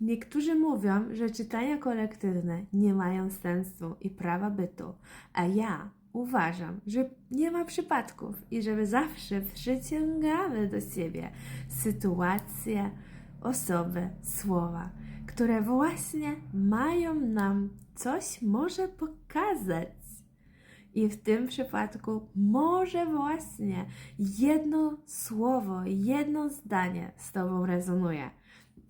Niektórzy mówią, że czytania kolektywne nie mają sensu i prawa bytu, a ja uważam, że nie ma przypadków i że my zawsze przyciągamy do siebie sytuacje, osoby, słowa, które właśnie mają nam coś może pokazać. I w tym przypadku może właśnie jedno słowo, jedno zdanie z Tobą rezonuje.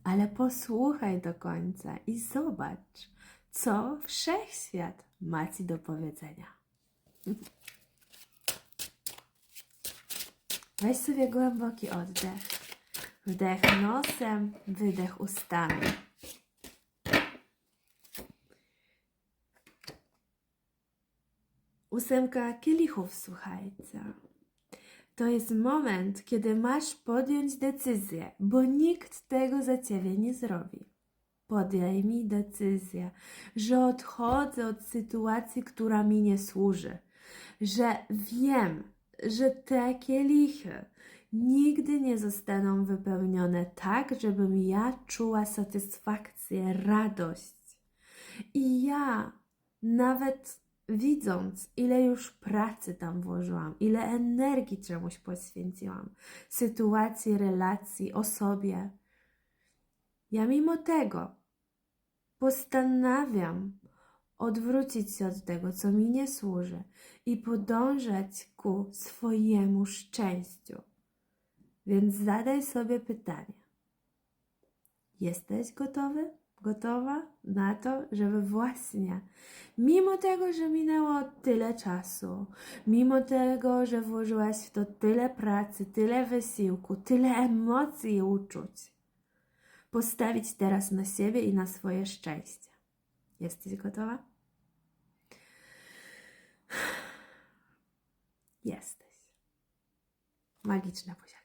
Ale posłuchaj do końca i zobacz, co wszechświat ma Ci do powiedzenia. Weź sobie głęboki oddech. Wdech nosem, wydech ustami. Ósemka kielichów, słuchajcie. To jest moment, kiedy masz podjąć decyzję, bo nikt tego za ciebie nie zrobi. Podejmij decyzję, że odchodzę od sytuacji, która mi nie służy, że wiem, że te kielichy nigdy nie zostaną wypełnione tak, żebym ja czuła satysfakcję, radość. I ja nawet widząc, ile już pracy tam włożyłam, ile energii czemuś poświęciłam, sytuacji, relacji, osobie, ja mimo tego postanawiam odwrócić się od tego, co mi nie służy i podążać ku swojemu szczęściu. Więc zadaj sobie pytanie: jesteś gotowy? Gotowa na to, żeby właśnie, mimo tego, że minęło tyle czasu, mimo tego, że włożyłaś w to tyle pracy, tyle wysiłku, tyle emocji i uczuć, postawić teraz na siebie i na swoje szczęście. Jesteś gotowa? Jesteś. Magiczna buziaka.